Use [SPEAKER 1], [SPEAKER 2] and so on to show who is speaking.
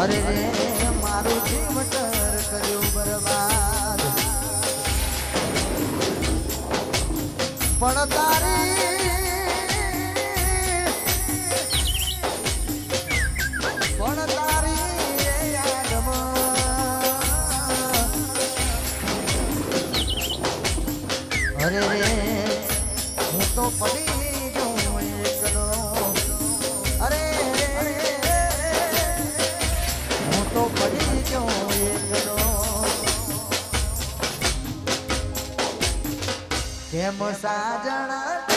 [SPEAKER 1] અરે રે મારું જીવ કર્યું બરબાદ. પણ તારી અરે રે હું તો પડી જેમ સાજણા